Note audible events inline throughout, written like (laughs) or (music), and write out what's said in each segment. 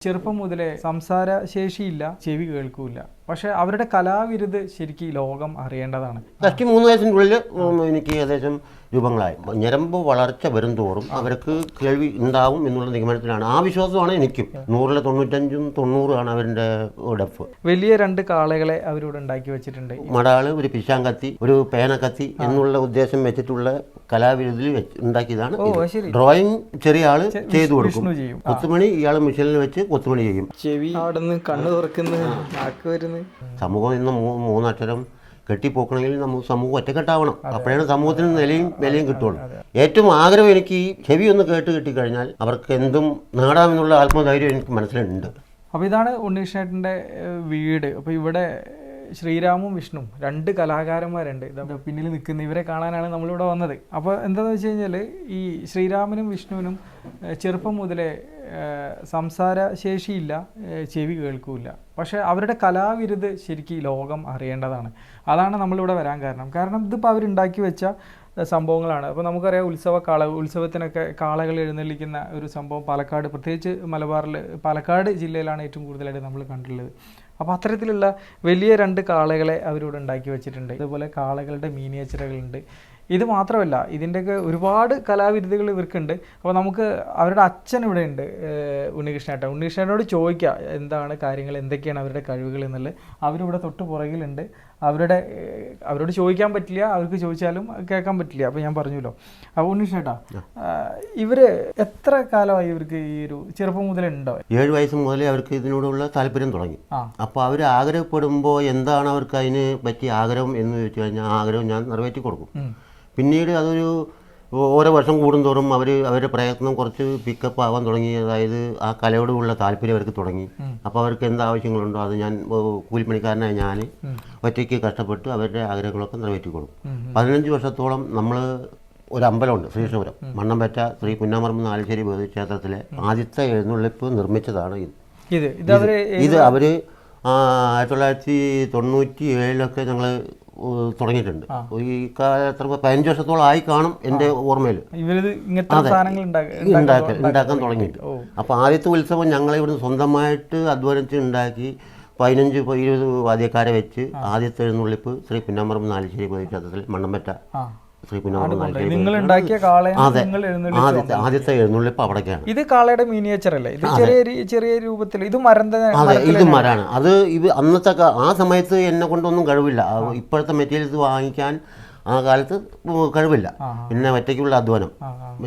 ചെറുപ്പം മുതലേ സംസാര ശേഷിയില്ല ചെവി കേൾക്കൂല പക്ഷെ അവരുടെ കലാവിരുത് ശരിക്കും ലോകം അറിയേണ്ടതാണ്. ജസ്റ്റ് മൂന്ന് വയസ്സിനുള്ളിൽ എനിക്ക് ഏകദേശം രൂപങ്ങളായി. ഞരമ്പ് വളർച്ച വരും തോറും അവർക്ക് കേൾവി ഉണ്ടാവും എന്നുള്ള നിഗമനത്തിലാണ്. ആ വിശ്വാസമാണ് എനിക്കും. നൂറിലെ തൊണ്ണൂറ്റഞ്ചും തൊണ്ണൂറുമാണ് അവരുടെ ഡെഫ് വലിയ രണ്ട് കാളകളെ അവരിവിടെ ഉണ്ടാക്കി വെച്ചിട്ടുണ്ട്. മടാൾ ഒരു പിശാങ്കത്തി ഒരു പേനക്കത്തി എന്നുള്ള ഉദ്ദേശം വെച്ചിട്ടുള്ള കലാവിരുതിൽ ഉണ്ടാക്കിയതാണ് ഓ ശരി. ഡ്രോയിങ് ചെറിയ ആൾ ചെയ്തു കൊടുക്കും. കൊത്തുമണി ഇയാൾ മിഷനിൽ വെച്ച് കൊത്തുമണി ചെയ്യും. ചെവി അവിടെ നിന്ന് കണ്ണു തുറക്കുന്നു നാക്ക് വരുന്നു. സമൂഹം ഇന്ന് മൂന്നക്ഷരം കെട്ടിപ്പോക്കണമെങ്കിൽ നമ്മൾ സമൂഹം ഒറ്റക്കെട്ടാവണം. അപ്പോഴാണ് സമൂഹത്തിന് നിലയും വിലയും കിട്ടുള്ളൂ. ഏറ്റവും ആഗ്രഹം എനിക്ക് ഈ ചെവി ഒന്ന് കേട്ട് കിട്ടിക്കഴിഞ്ഞാൽ അവർക്ക് എന്തും നേടാമെന്നുള്ള ആത്മധൈര്യം എനിക്ക് മനസ്സിലുണ്ട്. അപ്പോൾ ഇതാണ് ഉണ്ണീഷേട്ടന്റെ വീട്. അപ്പോൾ ഇവിടെ ശ്രീരാമും വിഷ്ണുവും രണ്ട് കലാകാരന്മാരുണ്ട്. പിന്നിൽ നിൽക്കുന്ന ഇവരെ കാണാനാണ് നമ്മളിവിടെ വന്നത്. അപ്പോൾ എന്താണെന്ന് വെച്ച് കഴിഞ്ഞാൽ ഈ ശ്രീരാമനും വിഷ്ണുവിനും ചെറുപ്പം മുതലേ സംസാരശേഷിയില്ല സംസാര ശേഷിയില്ല ചെവി കേൾക്കൂല പക്ഷേ അവരുടെ കലാവിരുത് ശരിക്കും ഈ ലോകം അറിയേണ്ടതാണ്. അതാണ് നമ്മളിവിടെ വരാൻ കാരണം. കാരണം ഇതിപ്പോൾ അവരുണ്ടാക്കി വെച്ച സംഭവങ്ങളാണ്. അപ്പോൾ നമുക്കറിയാം ഉത്സവ കാള ഉത്സവത്തിനൊക്കെ കാളകൾ എഴുന്നള്ളിക്കുന്ന ഒരു സംഭവം പാലക്കാട്. പ്രത്യേകിച്ച് മലബാറിൽ പാലക്കാട് ജില്ലയിലാണ് ഏറ്റവും കൂടുതലായിട്ട് നമ്മൾ കണ്ടിട്ടുള്ളത്. അപ്പോൾ അത്തരത്തിലുള്ള വലിയ രണ്ട് കാളകളെ അവരിവിടെ ഉണ്ടാക്കി വെച്ചിട്ടുണ്ട്. അതുപോലെ കാളകളുടെ മീനിയേച്ചറുകളുണ്ട് ഇത് മാത്രമല്ല ഇതിന്റെയൊക്കെ ഒരുപാട് കലാവിരുദ്ധകൾ ഇവർക്കുണ്ട്. അപ്പോൾ നമുക്ക് അവരുടെ അച്ഛൻ ഇവിടെ ഉണ്ട് ഉണ്ണികൃഷ്ണേട്ടൻ. ഉണ്ണികൃഷ്ണേട്ടനോട് ചോദിക്കുക എന്താണ് കാര്യങ്ങൾ എന്തൊക്കെയാണ് അവരുടെ കഴിവുകൾ എന്നുള്ളത്. അവരിവിടെ തൊട്ട് പുറകിലുണ്ട്. അവരുടെ അവരോട് ചോദിക്കാൻ പറ്റില്ല അവർക്ക് ചോദിച്ചാലും കേൾക്കാൻ പറ്റില്ല. അപ്പോൾ ഞാൻ പറഞ്ഞല്ലോ അപ്പോൾ ഉണ്ണികൃഷ്ണേട്ടാ ഇവർ എത്ര കാലമായി ഇവർക്ക് ഈ ഒരു ചെറുപ്പം മുതലേ ഉണ്ടോ? ഏഴ് വയസ്സ് മുതലേ അവർക്ക് ഇതിനോടുള്ള താല്പര്യം തുടങ്ങി. അപ്പോൾ അവർ ആഗ്രഹപ്പെടുമ്പോൾ എന്താണ് അവർക്ക് അതിന് പറ്റിയ ആഗ്രഹം എന്ന് ചോദിച്ചു കഴിഞ്ഞാൽ ആഗ്രഹം ഞാൻ നിറവേറ്റി കൊടുക്കും. പിന്നീട് അതൊരു ഓരോ വർഷം കൂടുന്തോറും അവർ അവരുടെ പ്രയത്നം കുറച്ച് പിക്കപ്പ് ആവാൻ തുടങ്ങി. അതായത് ആ കലയോടുള്ള താല്പര്യം അവർക്ക് തുടങ്ങി. അപ്പോൾ അവർക്ക് എന്ത് ആവശ്യങ്ങളുണ്ടോ അത് ഞാൻ കൂലിപ്പണിക്കാരനായ ഞാൻ ഒറ്റയ്ക്ക് കഷ്ടപ്പെട്ട് അവരുടെ ആഗ്രഹങ്ങളൊക്കെ നിറവേറ്റി കൊടുക്കും പതിനഞ്ച് വർഷത്തോളം നമ്മൾ ഒരു അമ്പലമുണ്ട് ശ്രീകൃഷ്ണപുരം. മണ്ണമ്പറ്റ ശ്രീ പുന്നാമർമ്മ നാലുശ്ശേരി ക്ഷേത്രത്തിലെ ആദ്യത്തെ എഴുന്നള്ളിപ്പ് നിർമ്മിച്ചതാണ് ഇത്. ഇത്. അവർ ആയിരത്തി തൊള്ളായിരത്തി തൊണ്ണൂറ്റി ഏഴിലൊക്കെ ഞങ്ങൾ തുടങ്ങിയിട്ടുണ്ട് ഈ കാലത്ത് പതിനഞ്ച് വർഷത്തോളം ആയി കാണും എന്റെ ഓർമ്മയിൽ ഉണ്ടാക്കാൻ തുടങ്ങിയിട്ട്. അപ്പോൾ ആദ്യത്തെ ഉത്സവം ഞങ്ങൾ ഇവിടുന്ന് സ്വന്തമായിട്ട് അധ്വാനിച്ച് ഉണ്ടാക്കി പതിനഞ്ച് ഇരുപത് വാദ്യക്കാരെ വെച്ച് ആദ്യത്തെ എഴുന്നള്ളിപ്പ് ശ്രീ പിന്നാമ്പറമ്പ് നാലുശ്ശേരി ക്ഷേത്രത്തിൽ മണ്ണമ്പറ്റ നിങ്ങൾ ഉണ്ടാക്കിയ ആദ്യത്തെ ആദ്യത്തെ എഴുന്നള്ളിപ്പ് അവിടേക്കാണ് ഇത് കാളയുടെ മീനിയേച്ചർ അല്ലേ? ഇത് ചെറിയ ചെറിയ രൂപത്തിൽ ഇത് മരം അതെ ഇത് മരാണ് അത് ഇത് അന്നത്തെ ആ സമയത്ത് എന്നെ കൊണ്ടൊന്നും കഴിവില്ല. ഇപ്പോഴത്തെ മെറ്റീരിയൽസ് വാങ്ങിക്കാൻ ആ കാലത്ത് കഴിവില്ല. പിന്നെ ഒറ്റയ്ക്കുള്ള അധ്വാനം.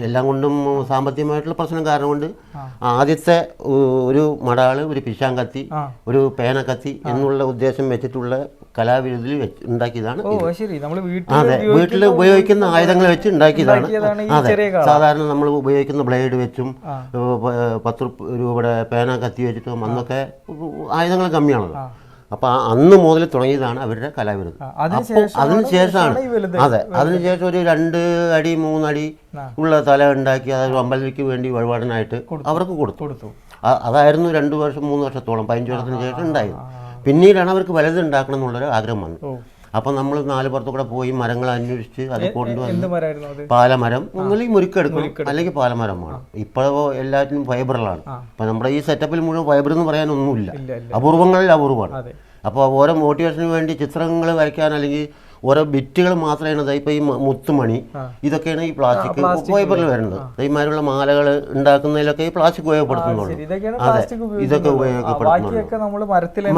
എല്ലാം കൊണ്ടും സാമ്പത്തികമായിട്ടുള്ള പ്രശ്നം കാരണം കൊണ്ട് ആദ്യത്തെ ഒരു മടാൾ ഒരു പിശാങ്കത്തി കത്തി ഒരു പേനക്കത്തി എന്നുള്ള ഉദ്ദേശം വെച്ചിട്ടുള്ള കലാവിരുതിൽ വെച്ച് ഉണ്ടാക്കിയതാണ് അതെ വീട്ടിൽ ഉപയോഗിക്കുന്ന ആയുധങ്ങൾ വെച്ച് ഉണ്ടാക്കിയതാണ്. അതെ സാധാരണ നമ്മൾ ഉപയോഗിക്കുന്ന ബ്ലേഡ് വെച്ചും പത്ത് രൂപയുടെ പേന കത്തി വെച്ചിട്ടും അന്നൊക്കെ ആയുധങ്ങൾ കമ്മിയാണല്ലോ. അപ്പൊ ആ അന്ന് മുതൽ തുടങ്ങിയതാണ് അവരുടെ കലാവിരുത്. അതിനുശേഷമാണ് അപ്പോൾ അതെ അതിനുശേഷം ഒരു രണ്ട് അടി മൂന്നടി ഉള്ള തല ഉണ്ടാക്കി അതായത് അമ്പലത്തിക്ക് വേണ്ടി വഴിപാടിനായിട്ട് അവർക്ക് കൊടുത്തു. അതായിരുന്നു രണ്ട് വർഷം മൂന്ന് വർഷത്തോളം പതിനഞ്ച് വർഷത്തിന് ശേഷം ഉണ്ടായത്. പിന്നീടാണ് അവർക്ക് വലുത് ഉണ്ടാക്കണം എന്നുള്ളൊരു ആഗ്രഹം വന്നത്. അപ്പം നമ്മൾ നാല് പുറത്തു കൂടെ പോയി മരങ്ങൾ അന്വേഷിച്ച് അത് കൊണ്ടുവന്ന് പാലമരം. നിങ്ങൾ ഒന്നുകിൽ മുരുക്കെടുക്കണം അല്ലെങ്കിൽ പാലമരം വേണം. ഇപ്പോഴോ എല്ലാറ്റിനും ഫൈബറുകളാണ് അപ്പം നമ്മുടെ ഈ സെറ്റപ്പിൽ മുഴുവൻ ഫൈബർ എന്ന് പറയാനൊന്നുമില്ല. അപൂർവങ്ങളിൽ അപൂർവമാണ്. അപ്പോൾ ഓരോ മോട്ടിവേഷന് വേണ്ടി ചിത്രങ്ങൾ വരയ്ക്കാൻ അല്ലെങ്കിൽ ഓരോ ബിറ്റുകൾ മാത്രമാണ് ഇപ്പോൾ ഈ മുത്തുമണി ഇതൊക്കെയാണ് ഈ പ്ലാസ്റ്റിക് ഫൈബറിൽ വരുന്നത്. ഇമാരുള്ള മാലകൾ ഉണ്ടാക്കുന്നതിലൊക്കെ ഈ പ്ലാസ്റ്റിക് ഉപയോഗപ്പെടുത്തുന്നുള്ളൂ. അതെ ഇതൊക്കെ ഉപയോഗപ്പെടുത്തുന്നുള്ളൂ.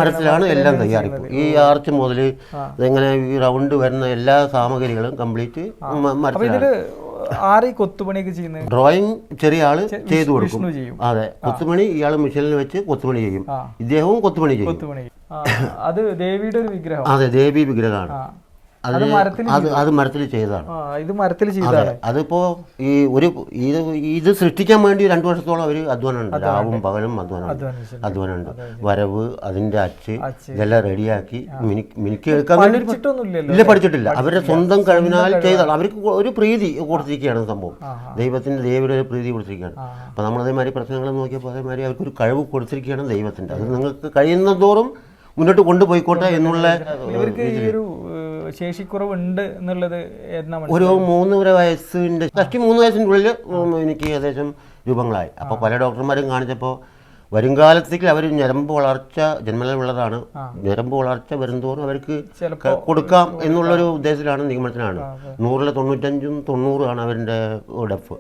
മരത്തിലാണ് എല്ലാം തയ്യാറിപ്പോൾ ഈ ആർച്ച് മുതൽ ഇങ്ങനെ ഈ റൗണ്ട് വരുന്ന എല്ലാ സാമഗ്രികളും കംപ്ലീറ്റ് മരത്തിലാണ്. കൊത്തുപണിയൊക്കെ ചെയ്യുന്നത്? ഡ്രോയിങ് ചെറിയ ആൾ ചെയ്തു കൊടുക്കും. അതെ. കൊത്തുപണി ഇയാൾ മിഷനിൽ വെച്ച് കൊത്തുപണി ചെയ്യും. ഇദ്ദേഹവും കൊത്തുപണി ചെയ്യും. അത് ദേവിയുടെ ഒരു വിഗ്രഹം. അതെ ദേവി വിഗ്രഹമാണ്. അത് അത് മരത്തിൽ അത് മരത്തിൽ ചെയ്തതാണ്. ഇത് മരത്തിൽ ചെയ്തതാണ്. അതിപ്പോ ഈ ഒരു ഇത് ഇത് സൃഷ്ടിക്കാൻ വേണ്ടി രണ്ടു വർഷത്തോളം അവർ അധ്വാനമുണ്ട്. രാവും പകലും അധ്വാനം. അധ്വാനമുണ്ട്. വരവ് അതിന്റെ അച്ച്. ഇതെല്ലാം റെഡിയാക്കി മിനിക്ക് എടുക്കാൻ വേണ്ടി ഇല്ല പഠിച്ചിട്ടില്ല. അവരുടെ സ്വന്തം കഴിവിനാൽ ചെയ്താണ് അവർക്ക് ഒരു പ്രീതി കൊടുത്തിരിക്കുകയാണ് സംഭവം. ദൈവത്തിന്റെ ദൈവയുടെ ഒരു പ്രീതി കൊടുത്തിരിക്കുകയാണ്. അപ്പൊ നമ്മൾ അതേമാതിരി പ്രശ്നങ്ങൾ നോക്കിയപ്പോൾ അതേമാതിരി അവർക്ക് ഒരു കഴിവ് കൊടുത്തിരിക്കുകയാണ് ദൈവത്തിന്റെ. അത് നിങ്ങൾക്ക് കഴിയുന്നതോറും മുന്നോട്ട് കൊണ്ടുപോയിക്കോട്ടെ എന്നുള്ള ഇവർക്ക് ഈ ഒരു ഏഹ്, ശേഷിക്കുറവ് ഉണ്ട് എന്നുള്ളത്? ഒരു മൂന്നര വയസ്സിന്റെ ഫസ്റ്റ് മൂന്ന് വയസ്സിന്റെ ഉള്ളിൽ എനിക്ക് ഏകദേശം രൂപങ്ങളായി അപ്പോൾ പല ഡോക്ടർമാരും കാണിച്ചപ്പോൾ വരുംകാലത്തേക്ക് അവർ ഞരമ്പ് വളർച്ച ജന്മനിലുള്ളതാണ് ഞരമ്പ് വളർച്ച വരുന്തോറും അവർക്ക് കൊടുക്കാം എന്നുള്ള കൊടുക്കാം എന്നുള്ളൊരു ഉദ്ദേശത്തിലാണ് നിഗമനത്തിലാണ് നൂറിലെ തൊണ്ണൂറ്റഞ്ചും തൊണ്ണൂറുമാണ് അവരുടെ ഡെഫ്.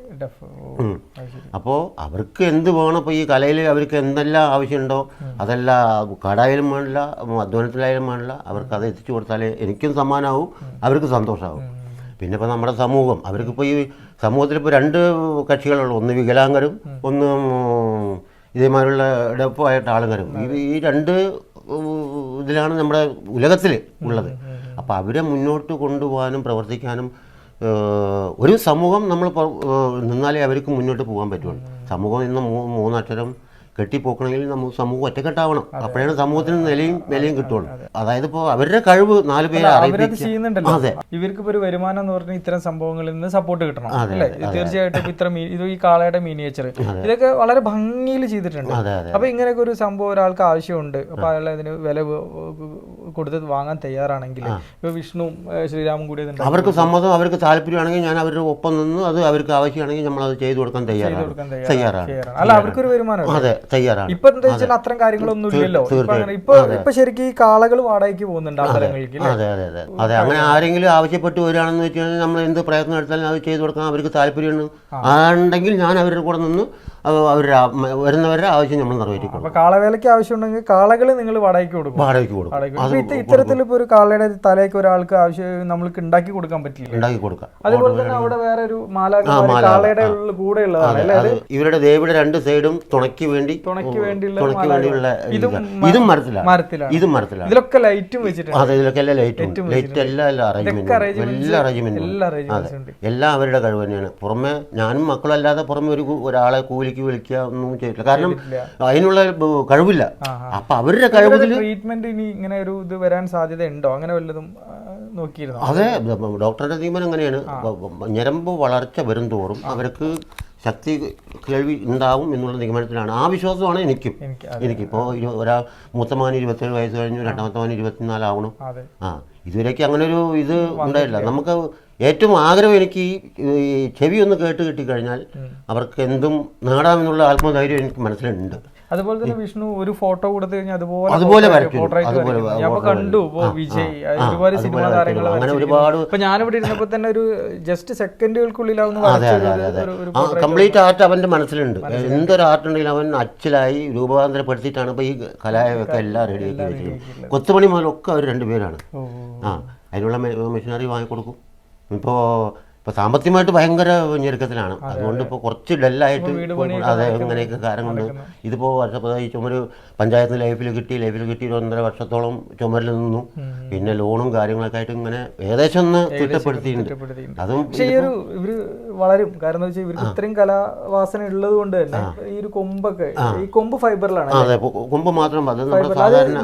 അപ്പോൾ അവർക്ക് എന്ത് വേണം ഇപ്പോൾ ഈ കലയിൽ അവർക്ക് എന്തെല്ലാം ആവശ്യമുണ്ടോ അതെല്ലാം കടായാലും വേണില്ല അധ്വാനത്തിലായാലും വേണില്ല അവർക്ക് അത് എത്തിച്ചു കൊടുത്താലേ എനിക്കും സമ്മാനമാവും അവർക്ക് സന്തോഷമാവും പിന്നെ ഇപ്പോൾ നമ്മുടെ സമൂഹം അവർക്കിപ്പോൾ ഈ സമൂഹത്തിൽ ഇപ്പോൾ രണ്ട് കക്ഷികളുള്ളൂ. ഒന്ന് വികലാംഗരും ഒന്ന് ഇതേമാതിരിയുള്ള ഡെപ്പായിട്ട് ആളുകളും ഈ ഈ രണ്ട് ഇതിലാണ് നമ്മുടെ ഉലകത്തിൽ ഉള്ളത്. അപ്പോൾ അവരെ മുന്നോട്ട് കൊണ്ടുപോകാനും പ്രവർത്തിക്കാനും ഒരു സമൂഹം നമ്മൾ നിന്നാലേ അവർക്ക് മുന്നോട്ട് പോകാൻ പറ്റുള്ളൂ. സമൂഹം ഇന്ന് മൂന്നക്ഷരം കെട്ടിപ്പോക്കണമെങ്കിൽ നമുക്ക് സമൂഹം ഒറ്റക്കെട്ടാവണം. അപ്പോഴാണ് സമൂഹത്തിന് നിലയും നിലയും കിട്ടുള്ളൂ. അതായത് ഇപ്പോൾ അവരുടെ കഴിവ് നാല് പേരെ അറിയിപ്പിക്കുക ഇവർക്ക് ഒരു വരുമാനം എന്ന് പറഞ്ഞാൽ ഇത്തരം സംഭവങ്ങളിൽ നിന്ന് സപ്പോർട്ട് കിട്ടണം. അല്ലേ? തീർച്ചയായിട്ടും ഇത്ര ഇത് ഈ കാളയുടെ മീനിയേച്ചർ ഇതൊക്കെ വളരെ ഭംഗിയിൽ ചെയ്തിട്ടുണ്ട്. അപ്പൊ ഇങ്ങനെയൊക്കെ ഒരു സംഭവം ഒരാൾക്ക് ആവശ്യമുണ്ട്. അപ്പൊ അയാൾ അതിന് വില കൊടുത്ത് വാങ്ങാൻ തയ്യാറാണെങ്കിൽ ഇപ്പൊ വിഷ്ണു ശ്രീരാമും കൂടി അവർക്ക് സമ്മതം അവർക്ക് താല്പര്യമാണെങ്കിൽ ഞാൻ അവരുടെ ഒപ്പം നിന്ന് അത് അവർക്ക് ആവശ്യമാണെങ്കിൽ നമ്മൾ അത് ചെയ്തു കൊടുക്കാൻ തയ്യാറാണ്. തയ്യാറാണ്. അല്ല അവർക്കൊരു വരുമാനം അതെ. തയ്യാറാണ്. ഇപ്പൊ എന്താ വെച്ചാൽ അത്തരം കാര്യങ്ങളൊന്നും ഇല്ലല്ലോ. ഇപ്പൊ ശരിക്കും ഈ കാളകൾ വാടകയ്ക്ക് പോകുന്നുണ്ട് അതെ. അതെ അതെ അതെ. അങ്ങനെ ആരെങ്കിലും ആവശ്യപ്പെട്ട് വരികയാണെന്ന് വെച്ചാൽ കഴിഞ്ഞാൽ നമ്മൾ എന്ത് പ്രയത്നം എടുത്താലും അത് ചെയ്തു കൊടുക്കാൻ അവർക്ക് താല്പര്യമുണ്ട് ആണെങ്കിൽ ഞാൻ അവരുടെ കൂടെ നിന്ന് അവ- അവരുടെ വരുന്നവരുടെ ആവശ്യം നമ്മൾ നിറവേറ്റിക്കൊടുക്കും അപ്പൊ കാളവേലയ്ക്ക് ആവശ്യമുണ്ടെങ്കിൽ കാളകൾ നിങ്ങൾ വാടകയ്ക്ക് കൊടുക്കും. വാടകയ്ക്ക് കൊടുക്കും. ഇത്തരത്തിൽ ഇപ്പൊ ഒരു കാളയുടെ തലയ്ക്ക് ഒരാൾക്ക് ആവശ്യം നമ്മൾക്ക് ഉണ്ടാക്കി കൊടുക്കാൻ പറ്റില്ല. ഉണ്ടാക്കി കൊടുക്കാം. അതുപോലെ തന്നെ അവിടെ വേറെ ഒരു മാല കാളയുടെ കൂടെയുള്ളതാണ് കൂടെ ഉള്ളതാണ് അല്ലേ? ഇവരുടെ ദേവിയുടെ രണ്ട് സൈഡും തുണയ്ക്ക് വേണ്ടി വേണ്ടിയുള്ള തുണയ്ക്ക് വേണ്ടിയുള്ള ഇതും മരത്തിലാണ്. ഇതും മരത്തിലാണ്. ഇതിലൊക്കെ ലൈറ്റും വെച്ചിട്ടുണ്ട്. അതെ ഇതിലൊക്കെ എല്ലാ ലൈറ്റ് ലൈറ്റ് എല്ലാം എല്ലാ അറേഞ്ച്മെന്റും എല്ലാ അറേഞ്ച്മെന്റും എല്ലാ എല്ലാം അവരുടെ കഴിവ് തന്നെയാണ്. പുറമെ ഞാനും മക്കളല്ലാതെ പുറമെ ഒരു ഒരാളെ കൂലിക്ക് വിളിക്കുക ഒന്നും ചെയ്തിട്ടില്ല. കാരണം അതിനുള്ള കഴിവില്ല. അപ്പൊ അവരുടെ കഴിവിൽ ട്രീറ്റ്മെന്റ് ഇനി ഇങ്ങനെ ഒരു ഇത് വരാൻ സാധ്യത ഉണ്ടോ അങ്ങനെ വല്ലതും നോക്കിയിരുന്നു? അതെ ഡോക്ടറുടെ തീരുമാനം അങ്ങനെയാണ്. ഞരമ്പ് വളർച്ച വരും തോറും അവർക്ക് ശക്തി കേൾവി ഉണ്ടാവും എന്നുള്ള നിഗമനത്തിലാണ്. ആ വിശ്വാസമാണ് എനിക്കും. എനിക്ക് ഒരാൾ ഒരാ മൂത്തമാൻ ഇരുപത്തേഴ് വയസ്സ് കഴിഞ്ഞു രണ്ടാമത്തെ മാൻ ഇരുപത്തിനാലാവണം. ആ ഇതുവരേക്ക് അങ്ങനെ ഒരു ഇത് ഉണ്ടായില്ല നമുക്ക് ഏറ്റവും ആഗ്രഹം എനിക്ക് ഈ ഈ ചെവി ഒന്ന് കേട്ട് കിട്ടിക്കഴിഞ്ഞാൽ അവർക്ക് എന്തും നേടാമെന്നുള്ള ആത്മധൈര്യം എനിക്ക് മനസ്സിലുണ്ട്. അതുപോലെ തന്നെ വിഷ്ണു ഒരു ഫോട്ടോ കൊടുത്തു കഴിഞ്ഞാൽ അതുപോലെ അതുപോലെ. ഞാൻ കണ്ടു. ആ, വിജയ് ഒരുപാട് സിനിമാ. താരങ്ങൾ ഇപ്പൊ ഞാനിവിടെ ഇരുന്നപ്പോ തന്നെ ഒരു ജസ്റ്റ് സെക്കൻഡുകൾക്കുള്ളിലാവുന്ന ആ കംപ്ലീറ്റ് ആർട്ട് അവന്റെ മനസ്സിലുണ്ട്. എന്തൊരു ആർട്ട് ഉണ്ടെങ്കിലും അവൻ അച്ചിലായി രൂപാന്തരപ്പെടുത്തിയിട്ടാണ് ഇപ്പൊ ഈ കലായൊക്കെ എല്ലാം റെഡിയാക്കി വെച്ചിരിക്കുന്നത്. കൊത്തുപണി മുതലൊക്കെ അവർ രണ്ടുപേരാണ്. ആ അതിനുള്ള മെഷീനറി വാങ്ങിക്കൊടുക്കും. ഇപ്പോൾ ഇപ്പോൾ സാമ്പത്തികമായിട്ട് ഭയങ്കര ഞെരുക്കത്തിലാണ്. അതുകൊണ്ട് ഇപ്പോൾ കുറച്ച് ഡല്ലായിട്ട് അതെ ഇങ്ങനെയൊക്കെ കാരണം കൊണ്ട് ഇതിപ്പോൾ വർഷപ്പോ ഈ ചുമര് പഞ്ചായത്ത് ലൈഫിൽ കിട്ടി ലൈഫിൽ കിട്ടി ഒരു ഒന്നര വർഷത്തോളം ചുമരിൽ നിന്നു. പിന്നെ ലോണും കാര്യങ്ങളൊക്കെ ആയിട്ട് ഇങ്ങനെ ഏകദേശം ഒന്ന് തിട്ടപ്പെടുത്തിയിട്ടുണ്ട്. അതും പക്ഷെ ഈ ഒരു ഇവർ വളരും. കാരണം എന്താ വെച്ചാൽ ഇവർക്ക് ഇത്രയും കലാവാസന ഉള്ളത് കൊണ്ട് തന്നെ ഈ ഒരു കൊമ്പൊക്കെ ഈ കൊമ്പ് ഫൈബറിലാണ് അതെ കൊമ്പ് മാത്രം അത് നമ്മുടെ സാധാരണ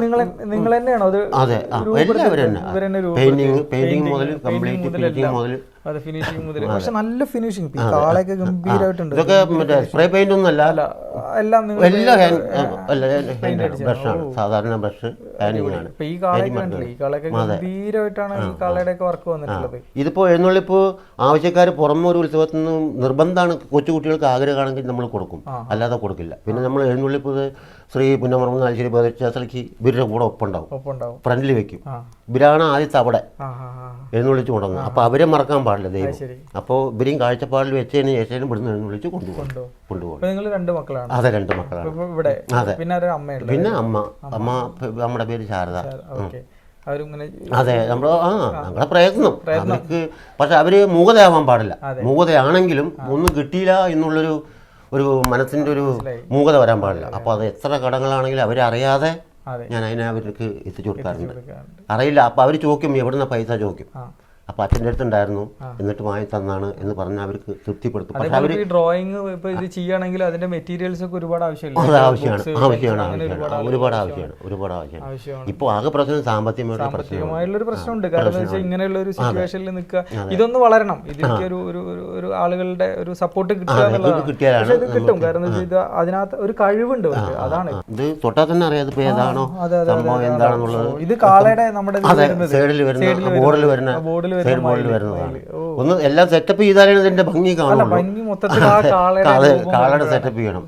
നിങ്ങൾ തന്നെയാണോ അത് എല്ലാവരും പെയിന്റിങ് പെയിന്റിങ് മുതൽ കംപ്ലീറ്റ് പെയിന്റിങ് മുതൽ അത് ഫിനിഷിംഗ് മുതൽ പക്ഷെ നല്ല ഫിനിഷിംഗ് ഈ കാളയൊക്കെ ഗംഭീരമായിട്ടുണ്ട് ഇതൊക്കെ മറ്റേ സ്പ്രേ പെയിന്റ് ഒന്നും അല്ല. അല്ല എല്ലാം ബ്രഷാണ് സാധാരണ ബ്രഷ് ഇപ്പൊ ഈ കാളയൊക്കെ കണ്ടില്ലേ ഈ കാളയൊക്കെ ഗംഭീരമായിട്ടാണ് ഈ കാളയുടെ ഒക്കെ വർക്ക് വന്നിട്ടുള്ളത്. ഇതിപ്പോൾ എന്നുള്ളിപ്പോൾ ആവശ്യക്കാർ പുറമെ ഒരു ഉത്സവത്തിൽ നിന്ന് നിർബന്ധമാണ് കൊച്ചുകുട്ടികൾക്ക് ആഗ്രഹമാണെങ്കിൽ നമ്മൾ കൊടുക്കും. അല്ലാതെ കൊടുക്കില്ല. പിന്നെ നമ്മൾ എഴുന്നള്ളിപ്പോൾ ശ്രീ പുന്നമറമ്പ് നാലുശ്ശേരി പ്രദേശത്തേക്ക് ഇവരുടെ കൂടെ ഒപ്പുണ്ടാവും ഫ്രണ്ടിൽ വെക്കും. ഇവരാണ് ആദ്യത്തെ അവിടെ. എഴുന്നള്ളിച്ച് കൊണ്ടുവന്നത് അപ്പോൾ അവരെ മറക്കാൻ പാടില്ല ദൈവം. അപ്പോൾ ഇവരെയും കാഴ്ചപ്പാടിൽ വെച്ചതിന് ശേഷം ഇവിടുന്ന് എഴുന്നള്ളിച്ച് കൊണ്ടുപോകും. കൊണ്ടോ കൊണ്ടുപോകും. നിങ്ങൾ രണ്ട് മക്കളാണ്. അതെ രണ്ട് മക്കളാണ്. ഇവിടെ അതെ. പിന്നെ പിന്നെ അമ്മ. അമ്മ. നമ്മുടെ പേര് ശാരദ. അതെ നമ്മൾ ആ നമ്മുടെ പ്രയത്നം. അവർക്ക് പക്ഷെ അവർ മൂകതയാവാൻ പാടില്ല. മൂകതയാണെങ്കിലും ഒന്നും കിട്ടിയില്ല എന്നുള്ളൊരു ഒരു മനസ്സിന്റെ ഒരു മൂകത വരാൻ പാടില്ല. അപ്പോൾ അത് എത്ര കടങ്ങളാണെങ്കിലും അവരറിയാതെ. ഞാൻ അതിനെ അവർക്ക് എത്തിച്ചു കൊടുക്കാറുണ്ട്. അറിയില്ല. അപ്പോൾ അവർ ചോദിക്കും എവിടുന്ന പൈസ ചോദിക്കും. അപ്പോൾ അച്ഛന്റെ അടുത്തുണ്ടായിരുന്നു. എന്നിട്ട് വാങ്ങി തന്നാണ് എന്ന് പറഞ്ഞ് അവർക്ക് തൃപ്തിപ്പെടുത്തും. പക്ഷെ അവർ ഡ്രോയിങ് ഇപ്പൊ ഇത് ചെയ്യുകയാണെങ്കിൽ അതിന്റെ മെറ്റീരിയൽസ് ഒക്കെ ഒരുപാട് ആവശ്യമില്ല? അത് ആവശ്യമാണ്. ആവശ്യമാണ് ആവശ്യമാണ്. ഒരുപാട് ആവശ്യമാണ്. ഒരുപാട് ആവശ്യമാണ്. ഇപ്പൊ ഇപ്പോൾ ആകെ പ്രശ്നം സാമ്പത്തികമായിട്ടുള്ള പ്രശ്നം സാമ്പത്തികമായുള്ള ഒരു പ്രശ്നമുണ്ട് കാരണം വെച്ചാൽ ഇങ്ങനെയുള്ള ഒരു സിറ്റുവേഷനിൽ നിൽക്കുക. ഇതൊന്ന് വളരണം. ഇതിലേക്ക് ഒരു ഒരു ഒരു- ആളുകളുടെ ഒരു സപ്പോർട്ട് കിട്ടുക ഇത് കിട്ടും. കാരണം ഇത് അതിനകത്ത് ഒരു കഴിവുണ്ട് അതാണ്. ഇത് തൊട്ടാൽ തന്നെ അറിയാം ഇതിപ്പോൾ ഏതാണോ സംഭവം എന്താണെന്നുള്ളത്. ഇത് കാളയുടെ നമ്മുടെ സൈഡിൽ വരുന്ന ബോർഡിൽ വരുന്ന ബോർഡിൽ ബോർഡിൽ വരുന്നതാണ്. ഒന്ന് എല്ലാം സെറ്റപ്പ് ചെയ്താലേ ഇതിന്റെ ഭംഗി കാണുള്ളൂ. (laughs) കാളയുടെ സെറ്റപ്പ് ചെയ്യണം.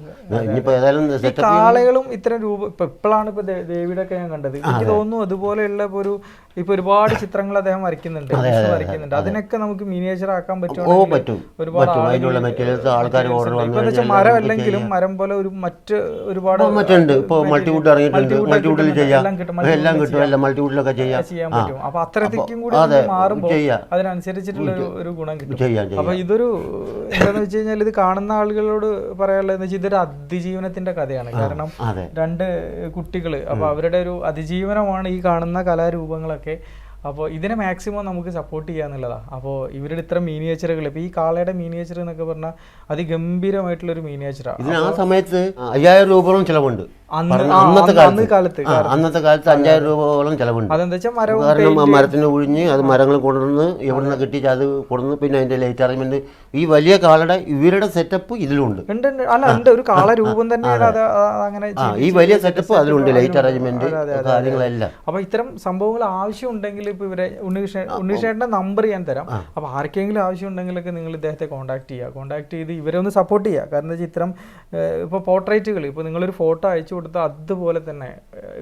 ഏതായാലും ഈ കാളകളും ഇത്തരം രൂപ ഇപ്പൊ ഇപ്പോഴാണ് ഇപ്പൊ ദേവിയുടെ ഒക്കെ ഞാൻ കണ്ടത്. എനിക്ക് തോന്നുന്നു അതുപോലെയുള്ള ഒരു ഇപ്പൊ ഒരുപാട് ചിത്രങ്ങൾ അദ്ദേഹം വരയ്ക്കുന്നുണ്ട്. വരയ്ക്കുന്നുണ്ട്. അതിനൊക്കെ നമുക്ക് മിനിയേച്ചർ ആക്കാൻ പറ്റുമെങ്കിലും പറ്റുമോ പറ്റും. അതിനുള്ള മെറ്റീരിയൽസ് ആൾക്കാർ ഓർഡർ വന്നു മരം അല്ലെങ്കിലും മരം പോലെ ഒരു മറ്റ് ഒരുപാട് മറ്റുണ്ട്. ഇപ്പൊ മൾട്ടിവുഡ് ഇറങ്ങിയിട്ടുണ്ട്. multiwood മൾട്ടിവുഡിൽ ചെയ്യാം. എല്ലാം കിട്ടും. എല്ലാം മൾട്ടിവുഡിലൊക്കെ ചെയ്യാം. ചെയ്യാൻ പറ്റും. അപ്പൊ അത്രത്തേക്കും കൂടി മാറുമ്പോൾ അതിനനുസരിച്ചിട്ടുള്ള ഒരു ഗുണം കിട്ടും. അപ്പൊ ഇതൊരു എന്താന്ന് വെച്ച് കഴിഞ്ഞാൽ ഇത് കാണുന്ന ആളുകളോട് പറയാനുള്ളത് ഇതൊരു അതിജീവനത്തിന്റെ കഥയാണ്. കാരണം രണ്ട് കുട്ടികൾ അപ്പോൾ അവരുടെ ഒരു അതിജീവനമാണ് ഈ കാണുന്ന കലാരൂപങ്ങളൊക്കെ. അപ്പോൾ ഇതിനെ മാക്സിമം നമുക്ക് സപ്പോർട്ട് ചെയ്യുക എന്നുള്ളതാണ് അപ്പോൾ ഇവരുടെ ഇത്ര മീനിയേച്ചറുകൾ ഇപ്പോൾ ഈ കാളയുടെ മീനിയേച്ചർ എന്നൊക്കെ പറഞ്ഞാൽ അതിഗംഭീരമായിട്ടുള്ള ഒരു മീനിയേച്ചറാണ് ആ സമയത്ത് അയ്യായിരം രൂപയോളം ചിലവുണ്ട്. അന്നത്തെ അന്ന് അന്ന് കാലത്ത് അന്നത്തെ കാലത്ത് അഞ്ചായിരം രൂപയോളം ചെലവുണ്ട്. കാരണം ആ മരത്തിന് ഒഴിഞ്ഞ് അത് മരങ്ങൾ കൊണ്ടുവന്ന് എവിടെ നിന്ന് കിട്ടിയിട്ട് അത് കൊണ്ടുവന്ന് പിന്നെ അതിന്റെ ലൈറ്റ് അറേഞ്ച്മെന്റ് ഈ വലിയ കാളുടെ ഇവരുടെ സെറ്റപ്പ് ഇതിലുണ്ട്. അല്ല ഉണ്ട്. ഒരു കാള രൂപം തന്നെ അങ്ങനെ ഈ വലിയ സെറ്റപ്പ് അതിലുണ്ട്. ലൈറ്റ് അറേഞ്ച്മെന്റ് കാര്യങ്ങളെല്ലാം. അപ്പൊ ഇത്തരം സംഭവങ്ങൾ ആവശ്യം ഉണ്ടെങ്കിൽ ഇപ്പൊ ഇവരെ ഉണ്ണികൃഷ്ണ ഉണ്ണികൃഷ്ണന്റെ നമ്പർ ഞാൻ തരാം. അപ്പൊ ആർക്കെങ്കിലും ആവശ്യം ഉണ്ടെങ്കിലൊക്കെ നിങ്ങൾ ഇദ്ദേഹത്തെ കോൺടാക്ട് ചെയ്യുക. കോൺടാക്ട് ചെയ്ത് ഇവരെ ഒന്ന് സപ്പോർട്ട് ചെയ്യുക. കാരണം എന്താ വെച്ചാൽ ഇത്തരം ഇപ്പൊ പോർട്രേറ്റുകൾ ഇപ്പൊ നിങ്ങളൊരു ഫോട്ടോ അയച്ചു കൊടുത്താൽ അതുപോലെ തന്നെ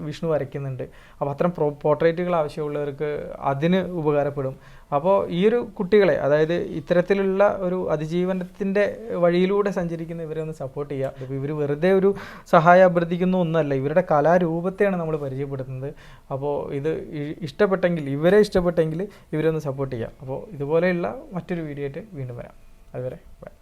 വിഷ്ണു വരയ്ക്കുന്നുണ്ട്. അപ്പോൾ അത്തരം പ്രോ പോർട്രേറ്റുകൾ ആവശ്യമുള്ളവർക്ക് അതിന് ഉപകാരപ്പെടും. അപ്പോൾ ഈ ഒരു കുട്ടികളെ അതായത് ഇത്തരത്തിലുള്ള ഒരു അതിജീവനത്തിന്റെ വഴിയിലൂടെ സഞ്ചരിക്കുന്ന ഇവരെ ഒന്ന് സപ്പോർട്ട് ചെയ്യുക. ഇവർ വെറുതെ ഒരു സഹായം അഭ്യർത്ഥിക്കുന്ന ഒന്നല്ല. ഇവരുടെ കലാരൂപത്തെയാണ് നമ്മൾ പരിചയപ്പെടുത്തുന്നത്. അപ്പോൾ ഇത് ഇഷ്ടപ്പെട്ടെങ്കിൽ ഇവരെ ഇഷ്ടപ്പെട്ടെങ്കിൽ ഇവരെ ഒന്ന് സപ്പോർട്ട് ചെയ്യുക. അപ്പോൾ ഇതുപോലെയുള്ള മറ്റൊരു വീഡിയോ ആയിട്ട് വീണ്ടും വരാം. അതുവരെ ബൈ.